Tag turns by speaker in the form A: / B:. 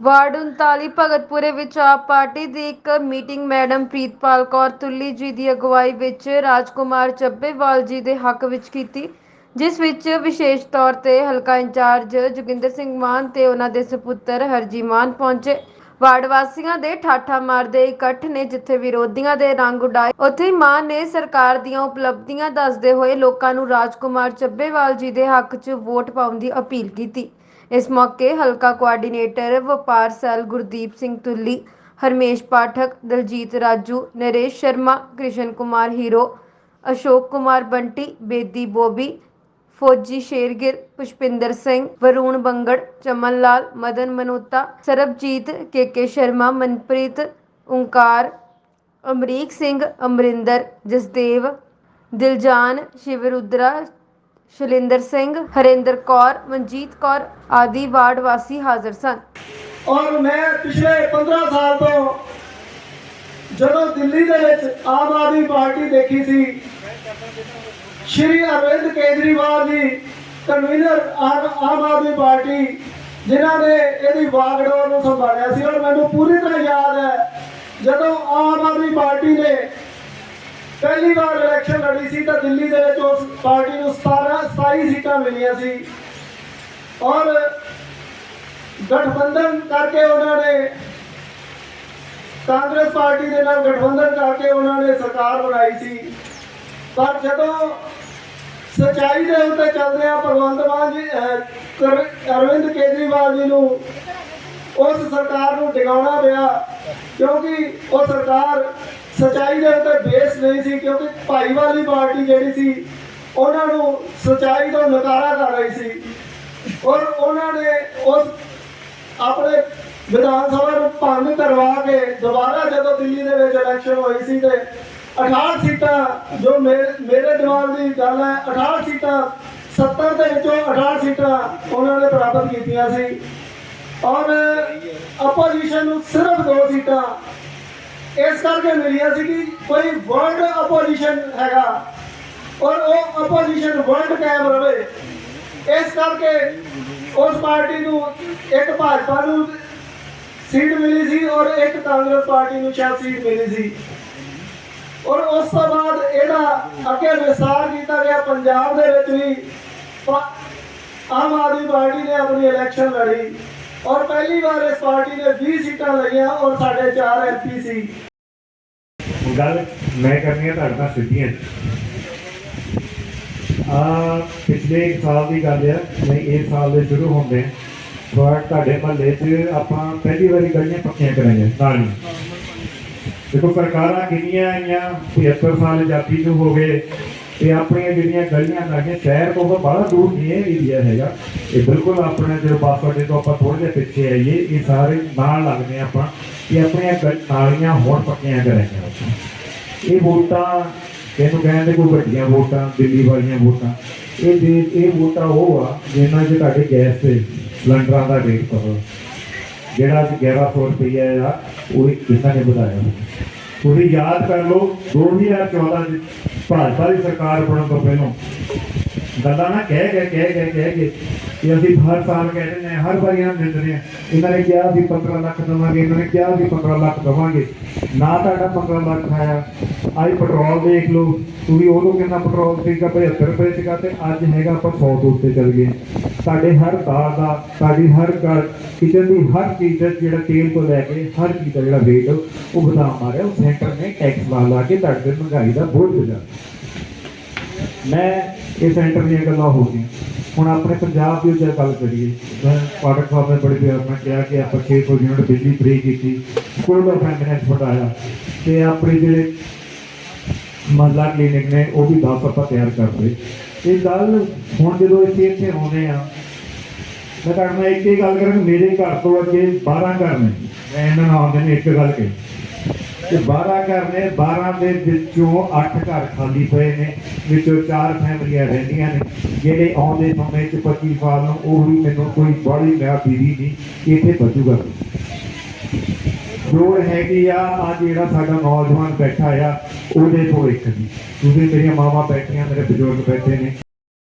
A: Ward 39 ਭਗਤਪੁਰੇ ਵਿੱਚ ਆਪ party ਦੀ ਇੱਕ ਮੀਟਿੰਗ ਮੈਡਮ ਪ੍ਰੀਤਪਾਲ ਕੌਰ ਤੁੱਲੀ ਜੀ ਦੀ ਅਗਵਾਈ ਵਿੱਚ ਰਾਜਕੁਮਾਰ ਚੱਬੇਵਾਲ ਜੀ ਦੇ ਹੱਕ ਵਿੱਚ ਕੀਤੀ, ਜਿਸ ਵਿੱਚ ਵਿਸ਼ੇਸ਼ ਤੌਰ ਤੇ ਹਲਕਾ ਇੰਚਾਰਜ ਜੋਗਿੰਦਰ ਸਿੰਘ ਮਾਨ ਤੇ ਉਹਨਾਂ ਦੇ ਸੁਪੁੱਤਰ ਹਰਜੀ ਮਾਨ ਪਹੁੰਚੇ। ਵਾਰਡ ਵਾਸੀਆਂ ਦੇ ਠਾਠਾ ਮਾਰਦੇ ਇਕੱਠ ਨੇ ਜਿੱਥੇ ਵਿਰੋਧੀਆਂ ਦੇ ਰੰਗ ਉਡਾਏ। ਉੱਥੇ ਹੀ ਮਾਨ ਨੇ ਸਰਕਾਰ ਦੀਆਂ ਉਪਲਬਧੀਆਂ ਦੱਸਦੇ ਹੋਏ ਲੋਕਾਂ ਨੂੰ ਰਾਜਕੁਮਾਰ ਚੱਬੇਵਾਲ ਜੀ ਦੇ ਹੱਕ 'ਚ ਵੋਟ ਪਾਉਣ ਦੀ ਅਪੀਲ ਕੀਤੀ। ਇਸ ਮੌਕੇ ਹਲਕਾ ਕੋਆਰਡੀਨੇਟਰ ਵਪਾਰ cell Gurdeep Singh Tulli Harmesh Pathak, Daljeet Raju, Naresh Sharma, Krishan Kumar hero, Ashok Kumar Bunty, Bedi Bobby, Fauji Shergir Pushpinder Singh, Varun Bangar, Chaman Lal, Madan Manota, Sarabjit KK Sharma, Manpreet, Onkar, Amrik Singh, Amarinder, Jasdev, Diljan, Shivrudra Shalinder Singh, Harinder Kaur, Manjeet Kaur ਆਦਿ ward ਵਾਸੀ ਹਾਜ਼ਰ ਸਨ।
B: ਔਰ ਮੈਂ ਪਿਛਲੇ 15 ਸਾਲ ਤੋਂ ਜਦੋਂ ਦਿੱਲੀ ਦੇ ਵਿੱਚ ਆਮ ਆਦਮੀ ਪਾਰਟੀ ਦੇਖੀ ਸੀ, ਸ਼੍ਰੀ ਅਰਵਿੰਦ ਕੇਜਰੀਵਾਲ ਜੀ ਕਨਵੀਨਰ ਆਮ ਆਮ ਆਦਮੀ ਪਾਰਟੀ, ਜਿਨ੍ਹਾਂ ਨੇ ਇਹਦੀ ਵਾਗਡੋਰ ਨੂੰ ਸੰਭਾਲਿਆ ਸੀ। ਔਰ ਮੈਨੂੰ ਪੂਰੀ ਤਰ੍ਹਾਂ ਯਾਦ ਹੈ, ਜਦੋਂ ਆਮ ਆਦਮੀ ਪਾਰਟੀ ਨੇ ਪਹਿਲੀ ਵਾਰ ਇਲੈਕਸ਼ਨ ਲੜੀ ਸੀ ਤਾਂ ਦਿੱਲੀ ਦੇ ਵਿੱਚ ਉਸ ਪਾਰਟੀ ਨੂੰ 17 27 ਸੀਟਾਂ ਮਿਲੀਆਂ ਸੀ। ਔਰ ਗਠਬੰਧਨ ਕਰਕੇ ਉਹਨਾਂ ਨੇ, ਕਾਂਗਰਸ ਪਾਰਟੀ ਦੇ ਨਾਲ ਗਠਬੰਧਨ ਕਰਕੇ ਉਹਨਾਂ ਨੇ ਸਰਕਾਰ ਬਣਾਈ ਸੀ। ਪਰ ਜਦੋਂ ਸਚਾਈ ਦੇ ਉੱਤੇ ਚੱਲਦੇ ਆ ਭਗਵੰਤ ਮਾਨ ਜੀ ਅਰਵਿੰਦ ਕੇਜਰੀਵਾਲ ਜੀ ਨੂੰ ਉਸ ਸਰਕਾਰ ਨੂੰ ਡਿਗਾਉਣਾ ਪਿਆ, ਕਿਉਂਕਿ ਉਹ ਸਰਕਾਰ ਸਚਾਈ ਦੇ ਉੱਤੇ ਬੇਸ ਨਹੀਂ ਸੀ, ਕਿਉਂਕਿ ਭਾਈਵਾਲ ਦੀ ਪਾਰਟੀ ਜਿਹੜੀ ਸੀ, ਉਹਨਾਂ ਨੂੰ ਸਚਾਈ ਤੋਂ ਨਕਾਰਾ ਕਰ ਰਹੀ ਸੀ। ਔਰ ਉਹਨਾਂ ਨੇ ਉਸ ਆਪਣੇ ਵਿਧਾਨ ਸਭਾ ਨੂੰ ਭੰਗ ਕਰਵਾ ਕੇ ਦੁਬਾਰਾ ਜਦੋਂ ਦਿੱਲੀ ਦੇ ਵਿੱਚ ਇਲੈਕਸ਼ਨ ਹੋਈ ਸੀ ਤੇ 68 ਸੀਟਾਂ, ਜੋ ਮੇਰੇ ਮੇਰੇ ਦਿਮਾਗ ਦੀ ਗੱਲ ਹੈ 68 ਸੀਟਾਂ 70 ਦੇ ਵਿੱਚੋਂ 68 ਸੀਟਾਂ ਉਹਨਾਂ ਨੇ ਪ੍ਰਾਪਤ ਕੀਤੀਆਂ ਸੀ। ਔਰ ਆਪੋਜੀਸ਼ਨ ਨੂੰ ਸਿਰਫ ਦੋ ਸੀਟਾਂ ਇਸ ਕਰਕੇ ਮਿਲੀਆਂ ਸੀ ਕਿ ਕੋਈ ਵਰਲਡ ਆਪੋਜੀਸ਼ਨ ਹੈਗਾ ਔਰ ਉਹ ਆਪੋਜੀਸ਼ਨ ਵਰਲਡ ਕਾਇਮ ਰਵੇ। ਇਸ ਕਰਕੇ ਉਸ ਪਾਰਟੀ ਨੂੰ ਇੱਕ ਭਾਜਪਾ ਨੂੰ ਸੀਟ ਮਿਲੀ ਸੀ ਔਰ ਇੱਕ ਕਾਂਗਰਸ ਪਾਰਟੀ ਨੂੰ ਸ਼ਾਇਦ ਸੀਟ ਮਿਲੀ ਸੀ। ਔਰ ਉਸ ਤੋਂ ਬਾਅਦ ਇਹਦਾ ਅੱਗੇ ਵਿਸਤਾਰ ਕੀਤਾ ਗਿਆ। ਪੰਜਾਬ ਦੇ ਵਿੱਚ ਵੀ ਆਮ ਆਦਮੀ ਪਾਰਟੀ ਨੇ ਆਪਣੀ ਇਲੈਕਸ਼ਨ ਲੜੀ। ਔਰ ਪਹਿਲੀ ਵਾਰ ਇਸ ਪਾਰਟੀ ਨੇ 20 ਸੀਟਾਂ ਲਈਆਂ ਔਰ ਸਾਡੇ 4 ਐਮਪੀ ਸੀ।
C: ਗੱਲ ਮੈਂ ਕਰਨੀ ਹੈ ਤੁਹਾਡੇ ਨਾਲ ਸਿੱਧੀਆਂ ਆ, ਪਿਛਲੇ ਸਾਲ ਦੀ ਗੱਲ ਹੈ ਨਹੀਂ, ਇਸ ਸਾਲ ਦੇ ਸ਼ੁਰੂ ਹੁੰਦੇ ਪਰ ਤੁਹਾਡੇ ਮਹੱਲੇ 'ਚ ਆਪਾਂ ਪਹਿਲੀ ਵਾਰੀ ਗਲੀਆਂ ਪੱਕੀਆਂ ਕਰਾਂਗੇ ਨਾਲੀ ਦੇਖੋ, ਸਰਕਾਰਾਂ ਕਿੰਨੀਆਂ ਆਈਆਂ 75 ਸਾਲ ਆਜ਼ਾਦੀ ਨੂੰ ਹੋ ਗਏ। ਤੇ ਆਪਣੀਆਂ ਜਿਹੜੀਆਂ ਗਲੀਆਂ ਨਾਲੀਆਂ ਸ਼ਹਿਰ ਤੋਂ ਬੜਾ ਦੂਰ ਨਹੀਂ ਇਹ ਏਰੀਆ ਹੈਗਾ। ਇਹ ਬਿਲਕੁਲ ਆਪਣੇ ਜੋ ਬੱਸ ਅੱਡੇ ਤੋਂ ਆਪਾਂ ਥੋੜੇ ਜਿਹਾ ਪਿੱਛੇ ਆਈਏ, ਇਹ ਸਾਰੇ ਨਾਲ ਲੱਗਦੇ ਆ ਆਪਾਂ ਕਿ ਆਪਣੀਆਂ ਗਲ- ਨਾਲੀਆਂ ਹੁਣ ਪੱਕੀਆਂ ਕਰਾਂਗੇ ਇਹ ਵੋਟਾਂ ਇਹਨੂੰ ਕਹਿੰਦੇ ਕੋਈ ਵੱਡੀਆਂ ਵੋਟਾਂ, ਦਿੱਲੀ ਵਾਲੀਆਂ ਵੋਟਾਂ, ਇਹ ਦੇ ਇਹ ਵੋਟਾਂ ਉਹ ਆ ਜਿਨ੍ਹਾਂ 'ਚ ਤੁਹਾਡੇ ਗੈਸ ਤੇ ਸਿਲੰਡਰਾਂ ਦਾ ਰੇਟ ਪਤਾ। ਜਿਹੜਾ ਅੱਜ 1100 ਰੁਪਏ ਆ, ਉਹ ਕਿਸਾਂ ਨੇ ਵਧਾਇਆ। ਤੁਸੀਂ ਯਾਦ ਕਰ ਲਓ 2014 ਚ ਭਾਜਪਾ ਦੀ ਸਰਕਾਰ ਬਣਨ ਤੋਂ ਪਹਿਲਾਂ। ਗੱਲਾਂ ਨਾ ਕਹਿ ਕੇ ਕਹਿ ਕੇ ਕਹਿ ਕੇ ਕਿ ਅਸੀਂ ਹਰ ਸਾਲ ਕਹਿੰਦੇ ਨੇ ਹਰ ਵਾਰੀ ਇਹਨਾਂ ਨੂੰ ਦਿੰਦੇ ਨੇ, ਇਹਨਾਂ ਨੇ ਕਿਹਾ ਵੀ 15 ਲੱਖ ਦੇਵਾਂਗੇ, ਇਹਨਾਂ ਨੇ ਕਿਹਾ ਵੀ 15 ਲੱਖ ਦੇਵਾਂਗੇ। ਨਾ ਤੁਹਾਡਾ 15 ਲੱਖ ਆਇਆ। ਅੱਜ ਪੈਟਰੋਲ ਦੇਖ ਲਓ, ਤੁਸੀਂ ਉਦੋਂ ਕਿੰਨਾ ਪੈਟਰੋਲ ਸੀਗਾ 75 ਰੁਪਏ ਸੀਗਾ ਤੇ ਅੱਜ ਹੈਗਾ ਆਪਾਂ 100 ਤੋਂ ਉੱਤੇ ਚੱਲ ਗਏ। ਸਾਡੇ ਹਰ ਦਾਲ ਦਾ, ਸਾਡੀ ਹਰ ਘਰ ਕਿਚਨ ਦੀ ਹਰ ਚੀਜ਼ ਦਾ ਜਿਹੜਾ ਤੇਲ ਤੋਂ ਲੈ ਕੇ ਹਰ ਚੀਜ਼ ਦਾ ਜਿਹੜਾ ਰੇਟ ਉਹ ਵਧਾ ਮਾਰਿਆ, ਉਹ ਸੈਂਟਰ ਨੇ ਟੈਕਸ ਲਾ ਲਾ ਕੇ ਤੁਹਾਡੇ ਮਹਿੰਗਾਈ ਦਾ ਬੋਝ ਵਜਾ ਮੈਂ ਇਹ ਸੈਂਟਰ ਦੀਆਂ ਗੱਲਾਂ ਹੋ ਗਈਆਂ। ਹੁਣ ਆਪਣੇ ਪੰਜਾਬ ਦੀ ਜੇ ਗੱਲ ਕਰੀਏ, ਮੈਂ ਪਾਠਕ ਸਾਹਿਬ ਨੇ ਬੜੇ ਪਿਆਰ ਨਾਲ ਕਿਹਾ ਕਿ ਆਪਾਂ 600 ਯੂਨਿਟ ਬਿਜਲੀ ਫ੍ਰੀ ਕੀਤੀ। ਕੋਲੋਂ ਫਾਈਨੈਂਸ ਵਧਾਇਆ ਤੇ ਆਪਣੇ ਜਿਹੜੇ ਮਹੱਲਾ ਕਲੀਨਿਕ ਨੇ, ਉਹ ਵੀ 10 ਆਪਾਂ ਤਿਆਰ ਕਰਦੇ ਇਹ ਗੱਲ ਹੁਣ ਜਦੋਂ ਇੱਥੇ ਇੱਥੇ ਆਉਂਦੇ ਆ ਮੈਂ ਤੁਹਾਡੇ ਨਾਲ ਇੱਕ ਹੀ ਗੱਲ ਕਰਾਂ ਮੇਰੇ ਘਰ ਤੋਂ ਅੱਗੇ 12 ਘਰ ਨੇ। ਮੈਂ ਇਹਨਾਂ ਨਾਲ ਆਉਂਦੇ ਨੇ ਇੱਕ ਗੱਲ ਕਹੀ। ਤੇ 12 ਘਰ ਨੇ 12 ਦੇ ਵਿੱਚੋਂ 8 ਘਰ ਖਾਲੀ ਪਏ ਨੇ, ਵਿੱਚੋਂ ਚਾਰ ਫੈਮਲੀਆਂ ਰਹਿੰਦੀਆਂ ਨੇ। ਜਿਹੜੇ ਆਉਂਦੇ ਸਮੇਂ ਚ 25 ਸਾਲ ਨੂੰ, ਉਹ ਵੀ ਮੈਨੂੰ ਕੋਈ ਬੜੀ ਮੈਂ ਪੀੜੀ ਨਹੀਂ, ਇੱਥੇ ਬਚੂਗਾ। ਲੋੜ ਹੈਗੀ ਆ ਆ ਜਿਹੜਾ ਸਾਡਾ ਨੌਜਵਾਨ ਬੈਠਾ ਆ, ਉਹਦੇ ਭਵਿੱਖ ਦੀ ਤੁਸੀਂ ਮੇਰੀਆਂ ਮਾਵਾਂ ਬੈਠੀਆਂ, ਮੇਰੇ ਬਜ਼ੁਰਗ ਬੈਠੇ ਨੇ।